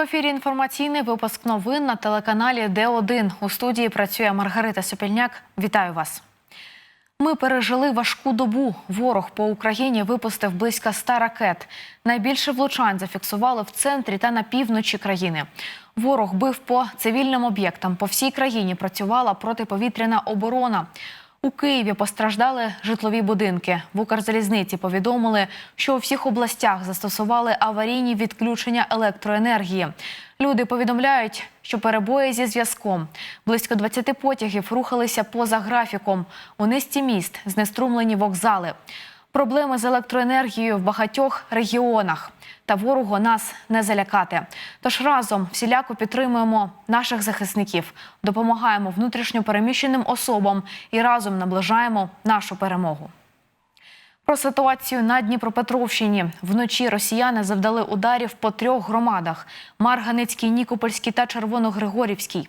Ефірі інформаційний випуск новин на телеканалі Д1. У студії працює Маргарита Сопільняк. Вітаю вас. Ми пережили важку добу. Ворог по Україні випустив близько ста ракет. Найбільше влучань зафіксували в центрі та на півночі країни. Ворог бив по цивільним об'єктам. По всій країні працювала протиповітряна оборона. У Києві постраждали житлові будинки. В Укрзалізниці повідомили, що у всіх областях застосували аварійні відключення електроенергії. Люди повідомляють, що перебої зі зв'язком. Близько 20 потягів рухалися поза графіком. У низці міст знеструмлені вокзали. Проблеми з електроенергією в багатьох регіонах. Та ворогу нас не залякати. Тож разом всіляко підтримуємо наших захисників, допомагаємо внутрішньо переміщеним особам і разом наближаємо нашу перемогу. Про ситуацію на Дніпропетровщині вночі росіяни завдали ударів по трьох громадах: Марганицькій, Нікопольській та Червоногригорівській.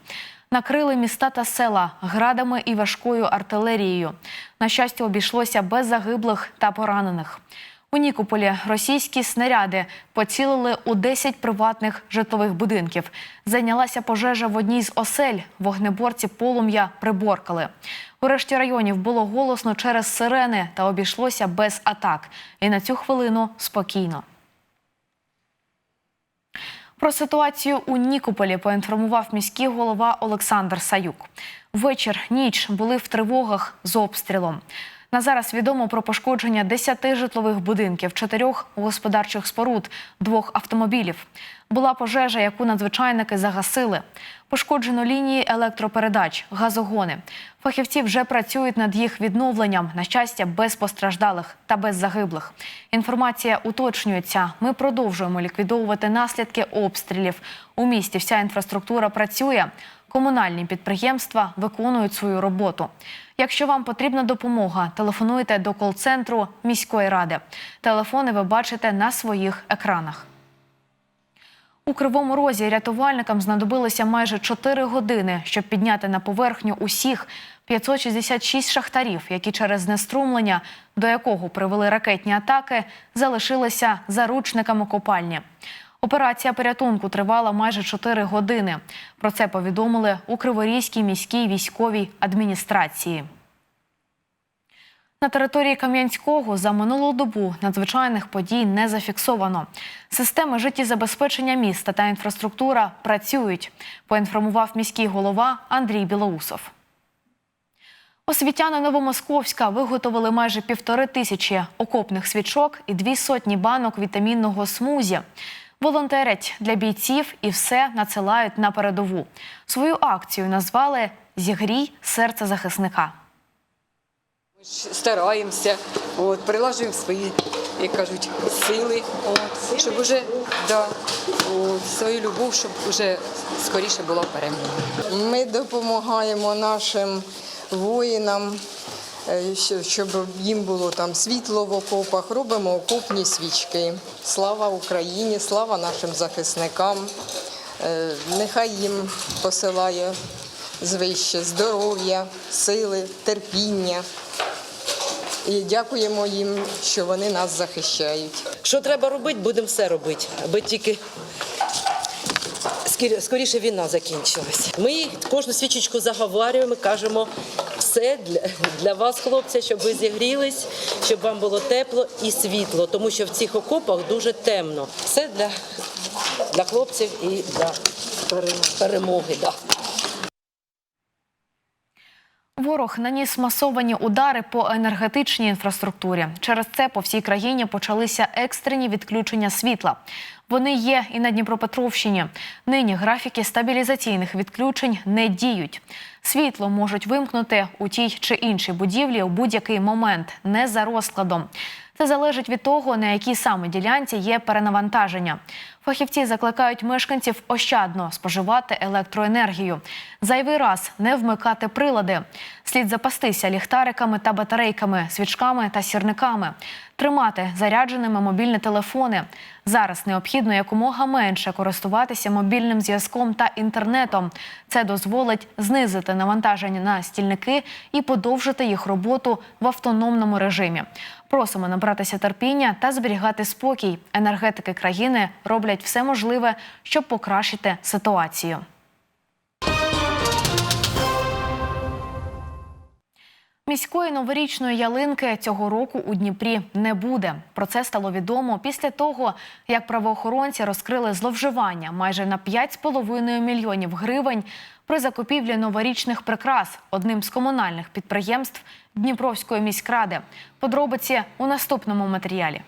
Накрили міста та села градами і важкою артилерією. На щастя, обійшлося без загиблих та поранених. У Нікополі російські снаряди поцілили у 10 приватних житлових будинків. Зайнялася пожежа в одній з осель. Вогнеборці полум'я приборкали. У решті районів було голосно через сирени та обійшлося без атак. І на цю хвилину спокійно. Про ситуацію у Нікополі поінформував міський голова Олександр Саюк. Вечір, ніч були в тривогах з обстрілом. На зараз відомо про пошкодження 10 житлових будинків, чотирьох господарчих споруд, двох автомобілів. Була пожежа, яку надзвичайники загасили. Пошкоджено лінії електропередач, газогони. Фахівці вже працюють над їх відновленням. На щастя, без постраждалих та без загиблих. Інформація уточнюється. Ми продовжуємо ліквідовувати наслідки обстрілів. У місті вся інфраструктура працює. Комунальні підприємства виконують свою роботу. Якщо вам потрібна допомога, телефонуйте до кол-центру міської ради. Телефони ви бачите на своїх екранах. У Кривому Розі рятувальникам знадобилося майже 4 години, щоб підняти на поверхню усіх 566 шахтарів, які через знеструмлення, до якого привели ракетні атаки, залишилися заручниками копальні. Операція порятунку тривала майже 4 години. Про це повідомили у Криворізькій міській військовій адміністрації. На території Кам'янського за минулу добу надзвичайних подій не зафіксовано. Системи життєзабезпечення міста та інфраструктура працюють, поінформував міський голова Андрій Білоусов. Освітяни Новомосковська виготовили майже півтори тисячі окопних свічок і дві сотні банок вітамінного смузі. Волонтерять для бійців і все надсилають на передову. Свою акцію назвали Зігрій серце захисника. Ми ж стараємося, от, прилажуємо свої, як кажуть, сили, от, щоб уже да, от, свою любов, щоб вже скоріше була перемога. Ми допомагаємо нашим воїнам, щоб їм було там світло в окопах. Робимо окопні свічки. Слава Україні, слава нашим захисникам. Е, Нехай їм посилає звище здоров'я, сили, терпіння. І дякуємо їм, що вони нас захищають. Що треба робити, будемо все робити, аби тільки скоріше війна закінчилась. Ми кожну свічечку заговорюємо, кажемо все для, для вас, хлопці, щоб ви зігрілись, щоб вам було тепло і світло, тому що в цих окопах дуже темно. Все для, для хлопців і для перемоги. Да. Ворог наніс масовані удари по енергетичній інфраструктурі. Через це по всій країні почалися екстрені відключення світла. Вони є і на Дніпропетровщині. Нині графіки стабілізаційних відключень не діють. Світло можуть вимкнути у тій чи іншій будівлі у будь-який момент, не за розкладом. Це залежить від того, на якій саме ділянці є перенавантаження. Фахівці закликають мешканців ощадно споживати електроенергію. Зайвий раз не вмикати прилади. Слід запастися ліхтариками та батарейками, свічками та сірниками, тримати зарядженими мобільні телефони. Зараз необхідно якомога менше користуватися мобільним зв'язком та інтернетом. Це дозволить знизити навантаження на стільники і подовжити їх роботу в автономному режимі. Просимо набратися терпіння та зберігати спокій. Енергетики країни роблять все можливе, щоб покращити ситуацію. Міської новорічної ялинки цього року у Дніпрі не буде. Про це стало відомо після того, як правоохоронці розкрили зловживання майже на 5,5 мільйонів гривень при закупівлі новорічних прикрас одним з комунальних підприємств Дніпровської міськради. Подробиці у наступному матеріалі.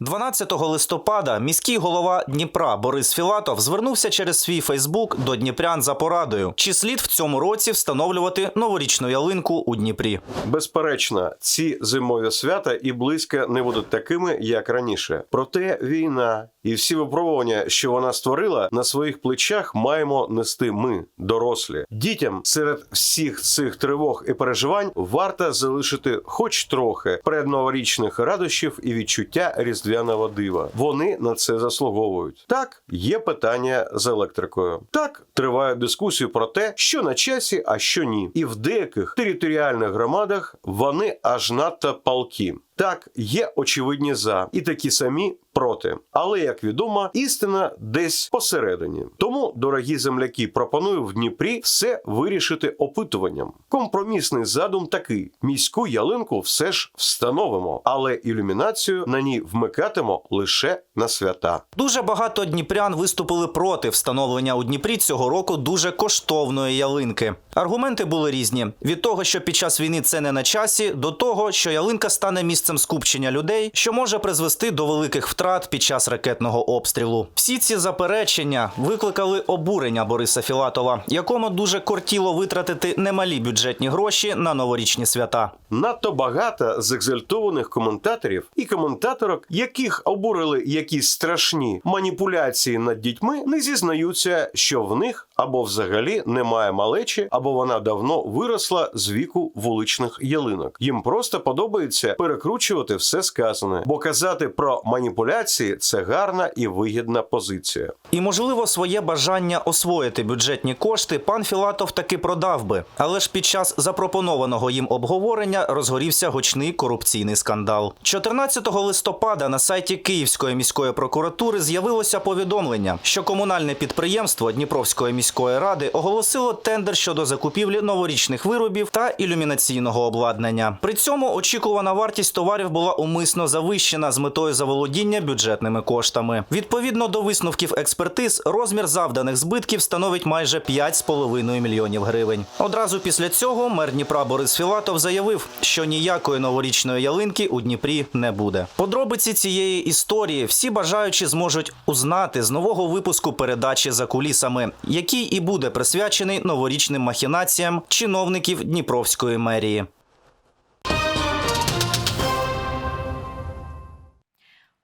12 листопада міський голова Дніпра Борис Філатов звернувся через свій Фейсбук до дніпрян за порадою, чи слід в цьому році встановлювати новорічну ялинку у Дніпрі. Безперечно, ці зимові свята і близько не будуть такими, як раніше. Проте війна і всі випробування, що вона створила, на своїх плечах маємо нести ми, дорослі. Дітям серед всіх цих тривог і переживань варто залишити хоч трохи предноворічних радощів і відчуття різдвяного дива. Вони на це заслуговують. Так, є питання з електрикою. Так, тривають дискусії про те, що на часі, а що ні. І в деяких територіальних громадах вони аж надто палкі. Так, є очевидні за і такі самі проти. Але як відомо, істина десь посередині. Тому, дорогі земляки, пропоную в Дніпрі все вирішити опитуванням. Компромісний задум такий: міську ялинку все ж встановимо, але ілюмінацію на ній вмикатимо лише на свята. Дуже багато дніпрян виступили проти встановлення у Дніпрі цього року дуже коштовної ялинки. Аргументи були різні: від того, що під час війни це не на часі, до того, що ялинка стане місцем скупчення людей, що може призвести до великих втрат під час ракетного обстрілу. Всі ці заперечення викликали обурення Бориса Філатова, якому дуже кортіло витратити немалі бюджетні гроші на новорічні свята. Надто багато зекзальтованих коментаторів і коментаторок, яких обурили якісь страшні маніпуляції над дітьми, не зізнаються, що в них або взагалі немає малечі, або вона давно виросла з віку вуличних ялинок. Їм просто подобається перекручувати все сказане, бо казати про маніпуляції це гарна і вигідна позиція. І, можливо, своє бажання освоїти бюджетні кошти пан Філатов таки продав би. Але ж під час запропонованого їм обговорення розгорівся гучний корупційний скандал. 14 листопада на сайті Київської міської прокуратури з'явилося повідомлення, що комунальне підприємство Дніпровської міської ради оголосило тендер щодо закупівлі новорічних виробів та ілюмінаційного обладнання. При цьому очікувана вартість товарів була умисно завищена з метою заволодіння бюджетними коштами. Відповідно до висновків експертиз, розмір завданих збитків становить майже 5,5 мільйонів гривень. Одразу після цього мер Дніпра Борис Філатов заявив, що ніякої новорічної ялинки у Дніпрі не буде. Подробиці цієї історії всі бажаючі зможуть узнати з нового випуску передачі за кулісами, який і буде присвячений новорічним махінаціям чиновників Дніпровської мерії.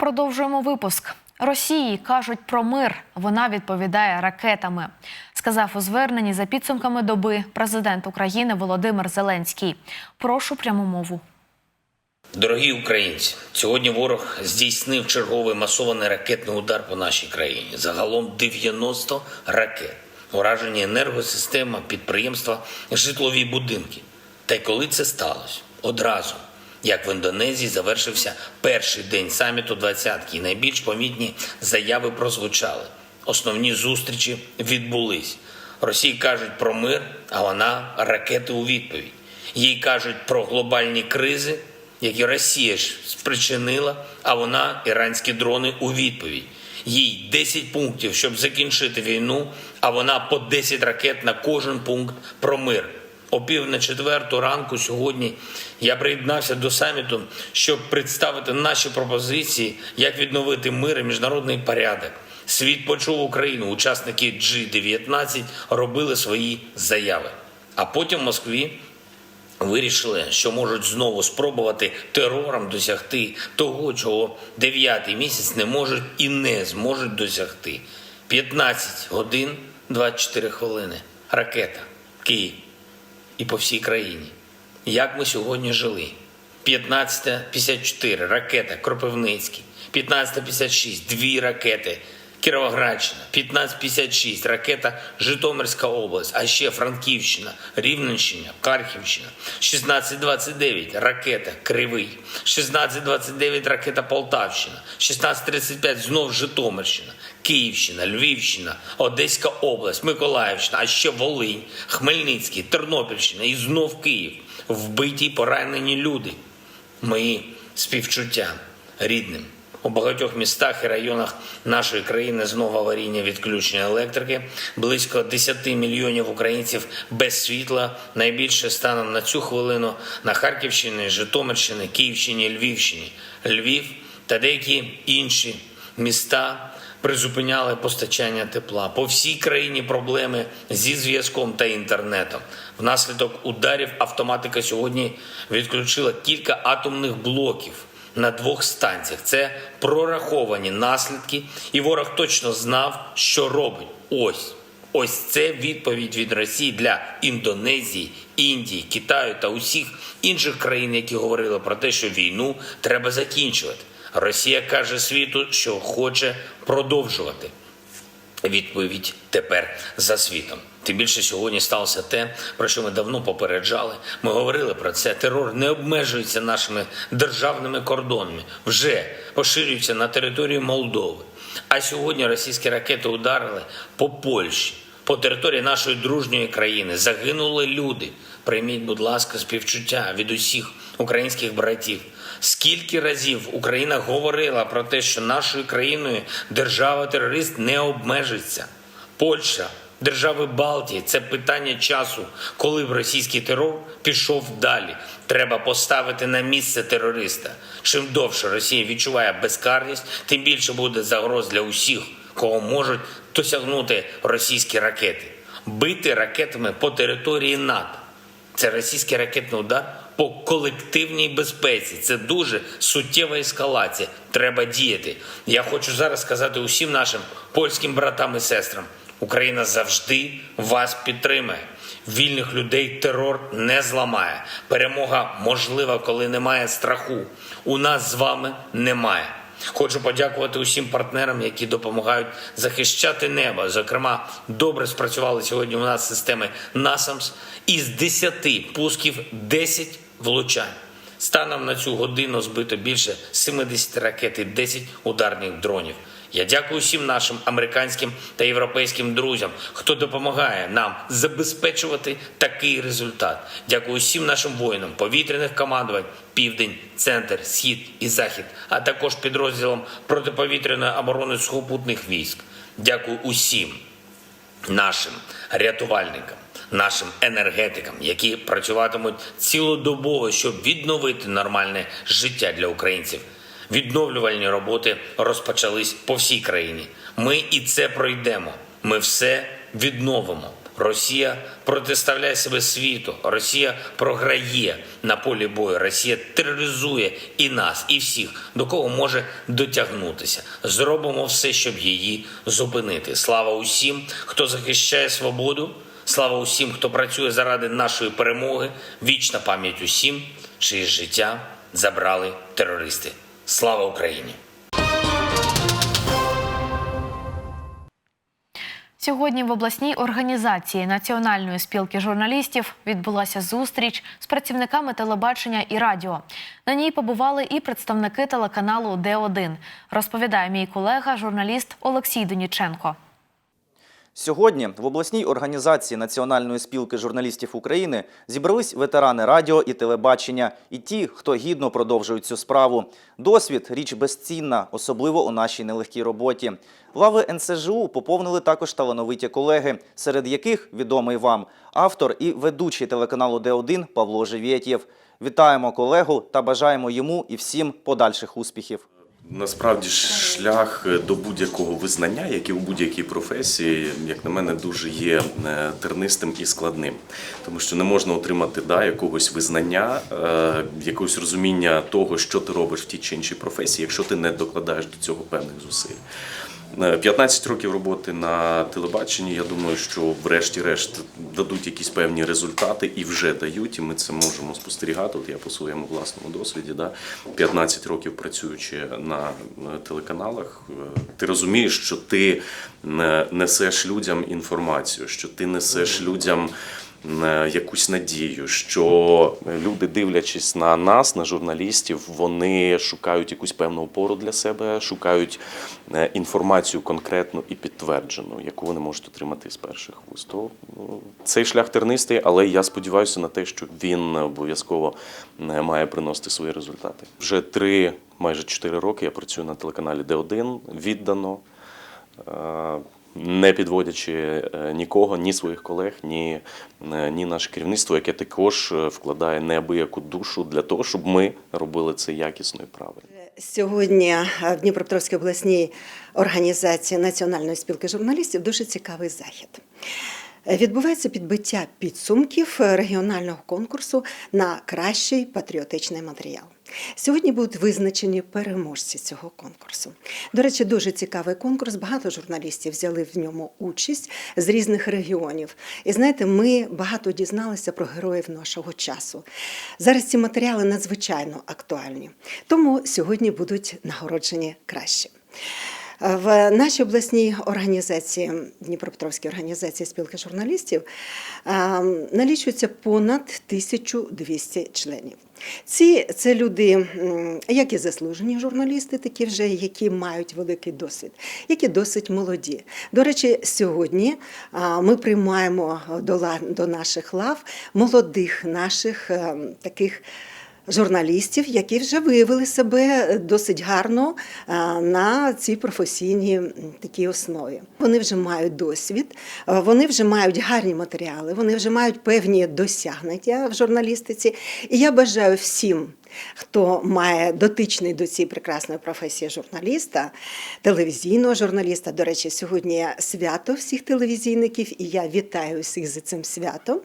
Продовжуємо випуск. Росії кажуть про мир. Вона відповідає ракетами. Сказав у зверненні за підсумками доби президент України Володимир Зеленський. Прошу пряму мову. Дорогі українці, сьогодні ворог здійснив черговий масований ракетний удар по нашій країні. Загалом 90 ракет. Уражені енергосистема, підприємства, житлові будинки. Та й коли це сталося? Одразу, як в Індонезії завершився перший день саміту двадцятки, і найбільш помітні заяви прозвучали. Основні зустрічі відбулись. Росії кажуть про мир, а вона ракети у відповідь. Їй кажуть про глобальні кризи, які Росія ж спричинила, а вона іранські дрони у відповідь. Їй 10 пунктів, щоб закінчити війну, а вона по 10 ракет на кожен пункт про мир. О пів на четверту ранку сьогодні я приєднався до саміту, щоб представити наші пропозиції, як відновити мир і міжнародний порядок. Світ почув Україну. Учасники G19 робили свої заяви. А потім в Москві вирішили, що можуть знову спробувати терором досягти того, чого дев'ятий місяць не можуть і не зможуть досягти. 15 годин 24 хвилини. Ракета. Київ. І по всій країні. Як ми сьогодні жили? 15.54 ракета Кропивницький. 15.56 дві ракети Кіровоградщина, 1556, ракета Житомирська область, а ще Франківщина, Рівненщина, Харківщина, 1629, ракета Кривий, 1629, ракета Полтавщина, 1635, знов Житомирщина, Київщина, Львівщина, Одеська область, Миколаївщина, а ще Волинь, Хмельницький, Тернопільщина і знов Київ. Вбиті поранені люди. Мої співчуття рідним. У багатьох містах і районах нашої країни знову аварійне відключення електрики. Близько 10 мільйонів українців без світла. Найбільше станом на цю хвилину на Харківщині, Житомирщині, Київщині, Львівщині, Львів та деякі інші міста призупиняли постачання тепла. По всій країні проблеми зі зв'язком та інтернетом. Внаслідок ударів автоматика сьогодні відключила кілька атомних блоків на двох станціях. Це прораховані наслідки, і ворог точно знав, що робить. Ось. Ось це відповідь від Росії для Індонезії, Індії, Китаю та усіх інших країн, які говорили про те, що війну треба закінчувати. Росія каже світу, що хоче продовжувати відповідь тепер за світом. Тим більше сьогодні сталося те, про що ми давно попереджали. Ми говорили про це. Терор не обмежується нашими державними кордонами, вже поширюється на територію Молдови. А сьогодні російські ракети ударили по Польщі, по території нашої дружньої країни. Загинули люди. Прийміть, будь ласка, співчуття від усіх українських братів. Скільки разів Україна говорила про те, що нашою країною держава-терорист не обмежиться. Польща, держави Балтії це питання часу, коли б російський терор пішов далі. Треба поставити на місце терориста. Чим довше Росія відчуває безкарність, тим більше буде загроз для усіх, кого можуть досягнути російські ракети. Бити ракетами по території НАТО. Це російський ракетний удар по колективній безпеці. Це дуже суттєва ескалація. Треба діяти. Я хочу зараз сказати усім нашим польським братам і сестрам: Україна завжди вас підтримає. Вільних людей терор не зламає. Перемога можлива, коли немає страху. У нас з вами немає. Хочу подякувати усім партнерам, які допомагають захищати небо. Зокрема, добре спрацювали сьогодні у нас системи NASAMS. Із 10 пусків 10 влучань. Станом на цю годину збито більше 70 ракет і 10 ударних дронів. Я дякую всім нашим американським та європейським друзям, хто допомагає нам забезпечувати такий результат. Дякую всім нашим воїнам, повітряних командувань, південь, центр, схід і захід, а також підрозділам протиповітряної оборони сухопутних військ. Дякую усім нашим рятувальникам, нашим енергетикам, які працюватимуть цілодобово, щоб відновити нормальне життя для українців. Відновлювальні роботи розпочались по всій країні. Ми і це пройдемо. Ми все відновимо. Росія протиставляє себе світу. Росія програє на полі бою. Росія тероризує і нас, і всіх, до кого може дотягнутися. Зробимо все, щоб її зупинити. Слава усім, хто захищає свободу. Слава усім, хто працює заради нашої перемоги. Вічна пам'ять усім, чиє життя забрали терористи. Слава Україні! Сьогодні в обласній організації Національної спілки журналістів відбулася зустріч з працівниками телебачення і радіо. На ній побували і представники телеканалу Д1, розповідає мій колега, журналіст Олексій Доніченко. Сьогодні в обласній організації Національної спілки журналістів України зібрались ветерани радіо і телебачення і ті, хто гідно продовжують цю справу. Досвід річ безцінна, особливо у нашій нелегкій роботі. Лави НСЖУ поповнили також талановиті колеги, серед яких відомий вам автор і ведучий телеканалу Д1 Павло Живєтєв. Вітаємо колегу та бажаємо йому і всім подальших успіхів. Насправді шлях до будь-якого визнання, як і у будь-якій професії, як на мене, дуже є е, тернистим і складним, тому що не можна отримати да, якогось визнання, е, якогось розуміння того, що ти робиш в тій чи іншій професії, якщо ти не докладаєш до цього певних зусиль. Е, 15 років роботи на телебаченні. Я думаю, що врешті-решт дадуть якісь певні результати і вже дають. І ми це можемо спостерігати. От я по своєму власному досвіді, да, 15 років працюючи на е, телеканалах, е, ти розумієш, що ти е, несеш людям інформацію, що ти несеш людям е, якусь надію, що люди, дивлячись на нас, на журналістів, вони шукають якусь певну опору для себе, шукають е, інформацію конкретну і підтверджену, яку вони можуть отримати з перших вуст. То, ну, Цей шлях тернистий, але я сподіваюся на те, що він обов'язково е, має приносити свої результати. Вже три, майже чотири роки я працюю на телеканалі Д1 віддано. Не підводячи е, нікого, ні своїх колег, ні, е, ні наше керівництво, яке також е, вкладає неабияку душу для того, щоб ми робили це якісно і правильно. Сьогодні в Дніпропетровській обласній організації Національної спілки журналістів дуже цікавий захід. Відбувається підбиття підсумків регіонального конкурсу на кращий патріотичний матеріал. Сьогодні будуть визначені переможці цього конкурсу. До речі, дуже цікавий конкурс. Багато журналістів взяли в ньому участь з різних регіонів. І знаєте, ми багато дізналися про героїв нашого часу. Зараз ці матеріали надзвичайно актуальні. Тому сьогодні будуть нагороджені кращі. В нашій обласній організації, Дніпропетровській організації спілки журналістів, налічується понад 1200 членів. Ці це люди, як і заслужені журналісти, такі вже, які мають великий досвід, які досить молоді. До речі, сьогодні ми приймаємо до, наших лав молодих наших е, таких журналістів, які вже виявили себе досить гарно на цій професійній такій основі. Вони вже мають досвід, вони вже мають гарні матеріали, вони вже мають певні досягнення в журналістиці. І я бажаю всім. Хто має дотичний до цієї прекрасної професії журналіста, телевізійного журналіста. До речі, сьогодні свято всіх телевізійників, і я вітаю всіх за цим святом.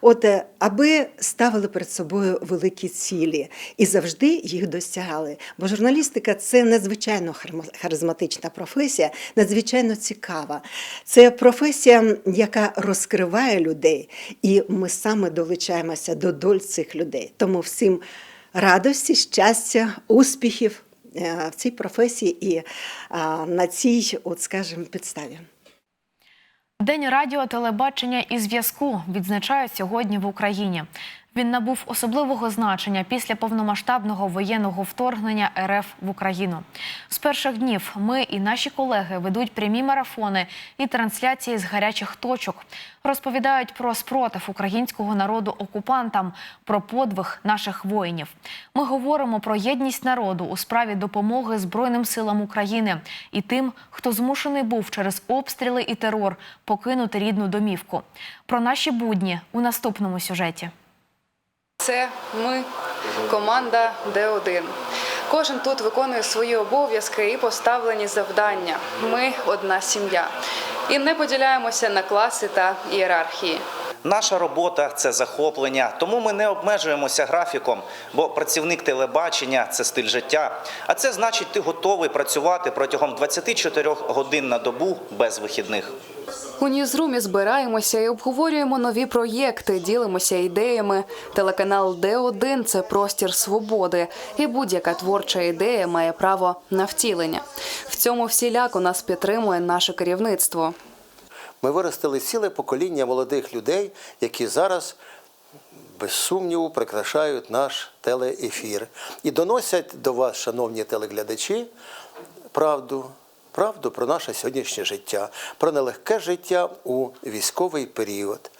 От е, аби ставили перед собою великі цілі і завжди їх досягали. Бо журналістика це надзвичайно харизматична професія, надзвичайно цікава. Це професія, яка розкриває людей, і ми саме долучаємося до доль цих людей. Тому всім радості, щастя, успіхів е, в цій професії і на цій, от скажімо, підставі. День радіо, телебачення і зв'язку відзначають сьогодні в Україні. Він набув особливого значення після повномасштабного воєнного вторгнення РФ в Україну. З перших днів ми і наші колеги ведуть прямі марафони і трансляції з гарячих точок. Розповідають про спротив українського народу окупантам, про подвиг наших воїнів. Ми говоримо про єдність народу у справі допомоги Збройним силам України і тим, хто змушений був через обстріли і терор покинути рідну домівку. Про наші будні у наступному сюжеті. Це ми, команда Д1. Кожен тут виконує свої обов'язки і поставлені завдання. Ми одна сім'я. І не поділяємося на класи та ієрархії. Наша робота це захоплення, тому ми не обмежуємося графіком, бо працівник телебачення це стиль життя. А це значить, ти готовий працювати протягом 24 годин на добу без вихідних. У Ньюзрумі збираємося і обговорюємо нові проєкти, ділимося ідеями. Телеканал Д1 – це простір свободи, і будь-яка творча ідея має право на втілення. В цьому всіляко нас підтримує наше керівництво. Ми виростили ціле покоління молодих людей, які зараз без сумніву прикрашають наш телеефір і доносять до вас, шановні телеглядачі, правду. Правду про наше сьогоднішнє життя, про нелегке життя у військовий період.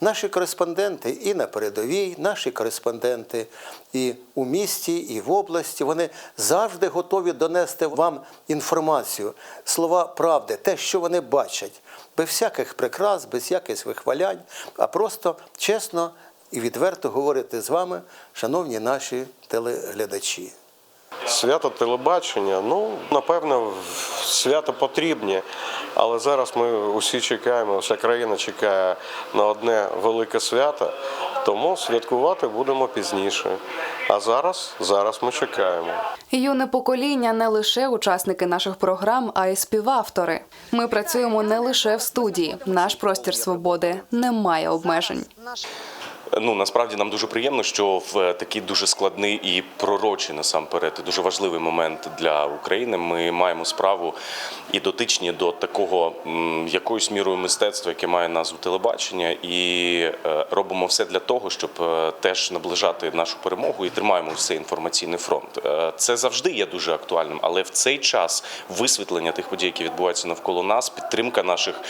Наші кореспонденти і на передовій, наші кореспонденти і у місті, і в області, вони завжди готові донести вам інформацію, слова правди, те, що вони бачать, без всяких прикрас, без якихось вихвалянь, а просто чесно і відверто говорити з вами, шановні наші телеглядачі. Свято телебачення, ну напевно, свято потрібні, але зараз ми усі чекаємо, вся країна чекає на одне велике свято, тому святкувати будемо пізніше. А зараз, зараз ми чекаємо. Юне покоління не лише учасники наших програм, а й співавтори. Ми працюємо не лише в студії. Наш простір свободи не має обмежень. Ну насправді нам дуже приємно, що в такий дуже складний і пророчий насамперед дуже важливий момент для України. Ми маємо справу і дотичні до такого якоюсь мірою мистецтва, яке має назву телебачення, і е, робимо все для того, щоб е, теж наближати нашу перемогу і тримаємо все інформаційний фронт. Е, Це завжди є дуже актуальним, але в цей час висвітлення тих подій, які відбуваються навколо нас, підтримка наших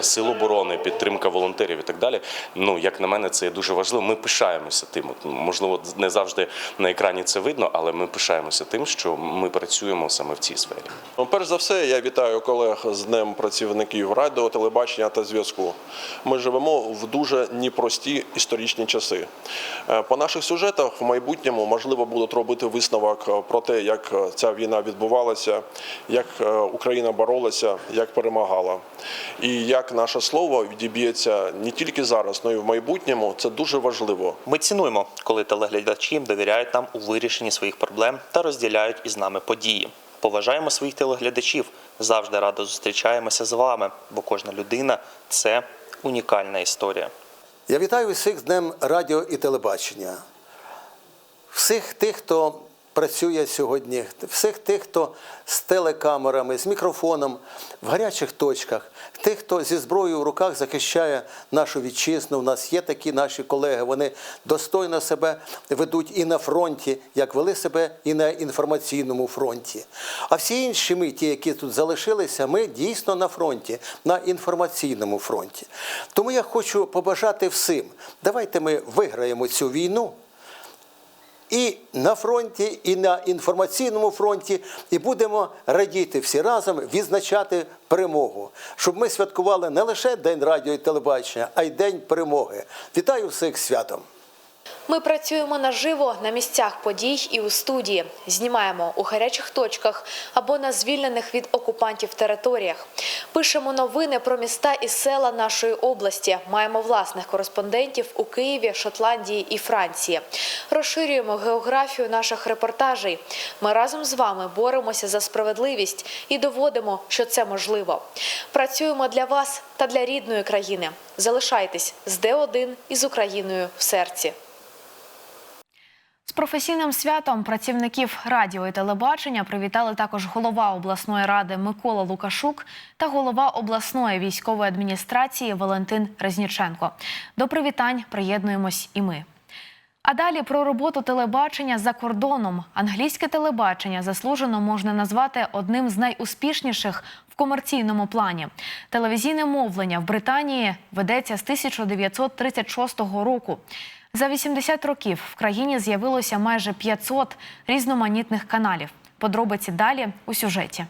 сил оборони, підтримка волонтерів і так далі. Ну як на мене, це дуже важливо. Ми пишаємося тим. Можливо, не завжди на екрані це видно, але ми пишаємося тим, що ми працюємо саме в цій сфері. Ну, перш за все, я вітаю колег з Днем працівників радіо, телебачення та зв'язку. Ми живемо в дуже непрості історичні часи. Е, По наших сюжетах в майбутньому можливо будуть робити висновок е, про те, як е, ця війна відбувалася, як Україна боролася, як перемагала. І як наше слово відіб'ється не тільки зараз, але й в майбутньому. Це дуже важливо. Ми цінуємо, коли телеглядачі довіряють нам у вирішенні своїх проблем та розділяють із нами події. Поважаємо своїх телеглядачів, завжди радо зустрічаємося з вами, бо кожна людина це унікальна історія. Я вітаю всіх з Днем радіо і телебачення. Всіх тих, хто працює сьогодні, всіх тих, хто з телекамерами, з мікрофоном в гарячих точках, тих, хто зі зброєю в руках захищає нашу вітчизну. У нас є такі наші колеги, вони достойно себе ведуть і на фронті, як вели себе і на інформаційному фронті. А всі інші ми, ті, які тут залишилися, ми дійсно на фронті, на інформаційному фронті. Тому я хочу побажати всім, давайте ми виграємо цю війну і на фронті, і на інформаційному фронті, і будемо радіти всі разом, відзначати перемогу, щоб ми святкували не лише День радіо і телебачення, а й День перемоги. Вітаю всіх святом! Ми працюємо наживо на місцях подій і у студії. Знімаємо у гарячих точках або на звільнених від окупантів територіях. Пишемо новини про міста і села нашої області. Маємо власних кореспондентів у Києві, Шотландії і Франції. Розширюємо географію наших репортажей. Ми разом з вами боремося за справедливість і доводимо, що це можливо. Працюємо для вас та для рідної країни. Залишайтесь з Д1 і з Україною в серці. Професійним святом працівників радіо і телебачення привітали також голова обласної ради Микола Лукашук та голова обласної військової адміністрації Валентин Резніченко. До привітань приєднуємось і ми. А далі про роботу телебачення за кордоном. Англійське телебачення заслужено можна назвати одним з найуспішніших в комерційному плані. Телевізійне мовлення в Британії ведеться з 1936 року. За 80 років в країні з'явилося майже 500 різноманітних каналів. Подробиці далі у сюжеті.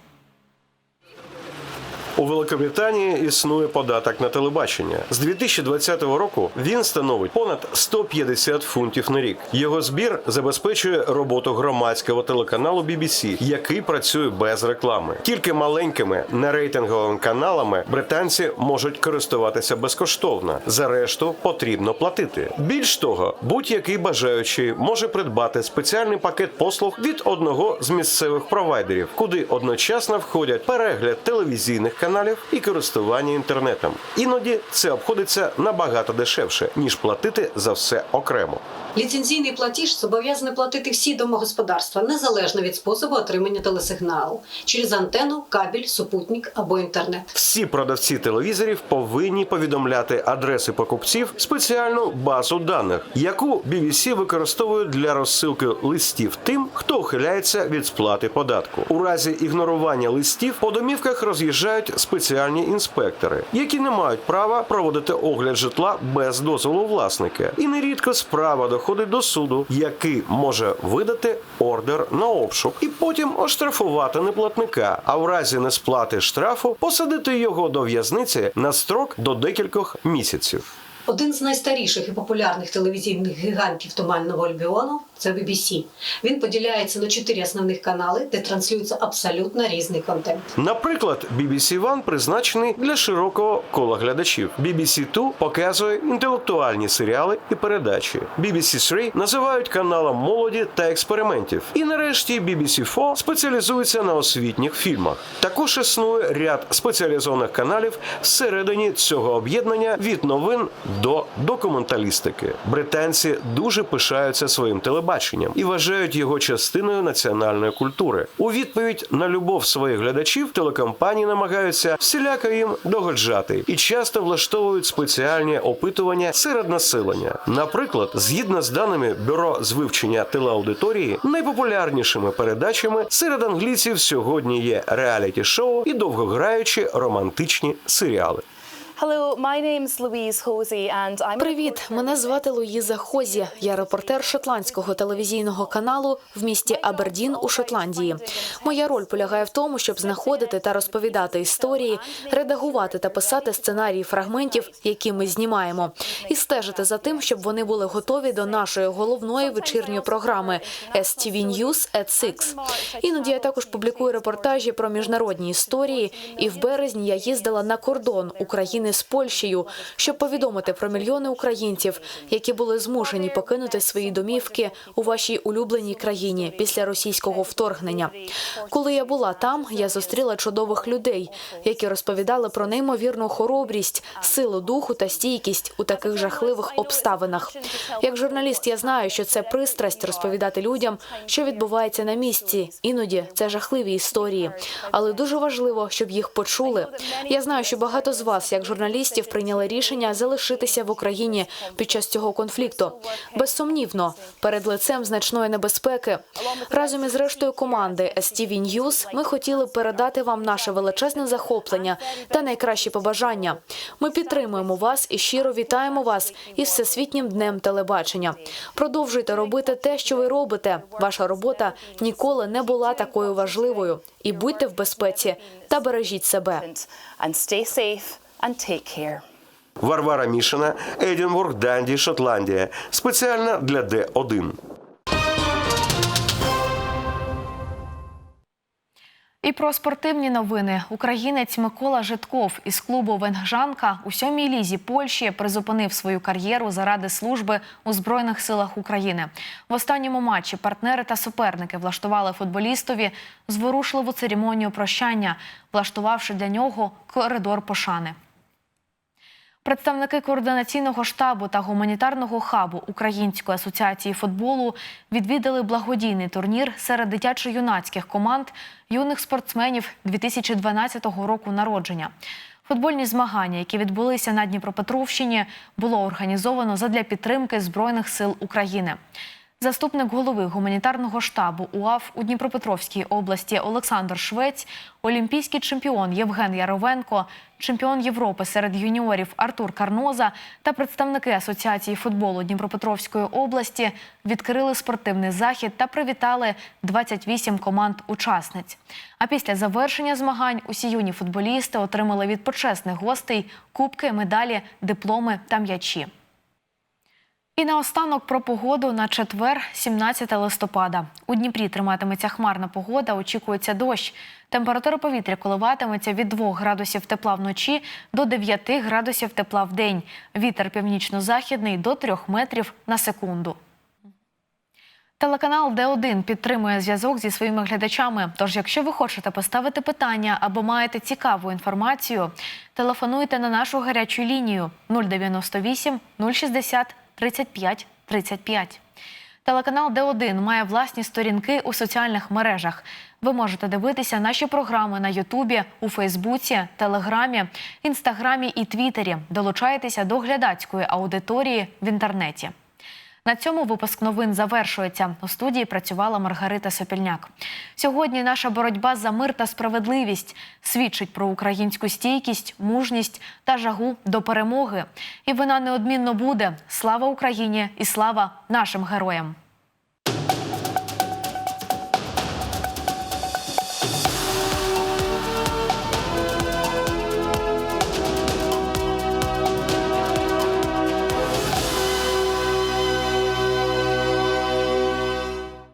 У Великобританії існує податок на телебачення. З 2020 року він становить понад 150 фунтів на рік. Його збір забезпечує роботу громадського телеканалу BBC, який працює без реклами. Тільки маленькими нерейтинговими каналами британці можуть користуватися безкоштовно. За решту потрібно платити. Більш того, будь-який бажаючий може придбати спеціальний пакет послуг від одного з місцевих провайдерів, куди одночасно входять перегляд телевізійних каналів і користування інтернетом. Іноді це обходиться набагато дешевше ніж платити за все окремо. Ліцензійний платіж зобов'язані платити всі домогосподарства незалежно від способу отримання телесигналу через антенну, кабель, супутник або інтернет. Всі продавці телевізорів повинні повідомляти адреси покупців спеціальну базу даних, яку BBC використовує для розсилки листів тим, хто ухиляється від сплати податку. У разі ігнорування листів по домівках роз'їжджають спеціальні інспектори, які не мають права проводити огляд житла без дозволу власника. І нерідко справа доходить до суду, який може видати ордер на обшук і потім оштрафувати неплатника. А в разі несплати штрафу посадити його до в'язниці на строк до декількох місяців. Один з найстаріших і популярних телевізійних гігантів Туманного Альбіону Це BBC. Він поділяється на чотири основних канали, де транслюється абсолютно різний контент. Наприклад, BBC One призначений для широкого кола глядачів. BBC Two показує інтелектуальні серіали і передачі. BBC Three називають каналом молоді та експериментів. І нарешті BBC Four спеціалізується на освітніх фільмах. Також існує ряд спеціалізованих каналів всередині цього об'єднання від новин до документалістики. Британці дуже пишаються своїм телебаченням і вважають його частиною національної культури. У відповідь на любов своїх глядачів телекомпанії намагаються всіляко їм догоджати і часто влаштовують спеціальні опитування серед населення. Наприклад, згідно з даними бюро з вивчення телеаудиторії, найпопулярнішими передачами серед англійців сьогодні є реаліті-шоу і довгограючі романтичні серіали. Hello, my name's Louise Hosey and I'm Привіт, мене звати Луїза Хозі. Я репортер шотландського телевізійного каналу в місті Абердін у Шотландії. Моя роль полягає в тому, щоб знаходити та розповідати історії, редагувати та писати сценарії фрагментів, які ми знімаємо, і стежити за тим, щоб вони були готові до нашої головної вечірньої програми STV News at 6. Іноді я також публікую репортажі про міжнародні історії. І в березні я їздила на кордон України з Польщею, щоб повідомити про мільйони українців, які були змушені покинути свої домівки у вашій улюбленій країні після російського вторгнення. Коли я була там, я зустріла чудових людей, які розповідали про неймовірну хоробрість, силу духу та стійкість у таких жахливих обставинах. Як журналіст, я знаю, що це пристрасть розповідати людям, що відбувається на місці. Іноді це жахливі історії, але дуже важливо, щоб їх почули. Я знаю, що багато з вас, як журналістів, прийняли рішення залишитися в Україні під час цього конфлікту. Безсумнівно, перед лицем значної небезпеки. Разом із рештою команди STV News ми хотіли передати вам наше величезне захоплення та найкращі побажання. Ми підтримуємо вас і щиро вітаємо вас із всесвітнім днем телебачення. Продовжуйте робити те, що ви робите. Ваша робота ніколи не була такою важливою. І будьте в безпеці та бережіть себе. And take care. Варвара Мішина, Едінбург, Данді, Шотландія. Спеціально для Д1. І про спортивні новини. Українець Микола Житков із клубу Венгжанка у сьомій лізі Польщі призупинив свою кар'єру заради служби у Збройних силах України. В останньому матчі партнери та суперники влаштували футболістові зворушливу церемонію прощання, влаштувавши для нього коридор пошани. Представники координаційного штабу та гуманітарного хабу Української асоціації футболу відвідали благодійний турнір серед дитячо-юнацьких команд юних спортсменів 2012 року народження. Футбольні змагання, які відбулися на Дніпропетровщині, було організовано задля підтримки Збройних сил України. Заступник голови гуманітарного штабу УАФ у Дніпропетровській області Олександр Швець, олімпійський чемпіон Євген Яровенко, чемпіон Європи серед юніорів Артур Карноза та представники Асоціації футболу Дніпропетровської області відкрили спортивний захід та привітали 28 команд-учасниць. А після завершення змагань усі юні футболісти отримали від почесних гостей кубки, медалі, дипломи та м'ячі. І наостанок про погоду на четвер, 17 листопада. У Дніпрі триматиметься хмарна погода, очікується дощ. Температура повітря коливатиметься від 2 градусів тепла вночі до 9 градусів тепла в день. Вітер північно-західний до 3 метрів на секунду. Телеканал Д1 підтримує зв'язок зі своїми глядачами. Тож, якщо ви хочете поставити питання або маєте цікаву інформацію, телефонуйте на нашу гарячу лінію 098 060 35 35. Телеканал Д1 має власні сторінки у соціальних мережах. Ви можете дивитися наші програми на Ютубі, у Фейсбуці, Телеграмі, Інстаграмі і Твіттері. Долучайтеся до глядацької аудиторії в інтернеті. На цьому випуск новин завершується. У студії працювала Маргарита Сопільняк. Сьогодні наша боротьба за мир та справедливість свідчить про українську стійкість, мужність та жагу до перемоги. І вона неодмінно буде. Слава Україні і слава нашим героям!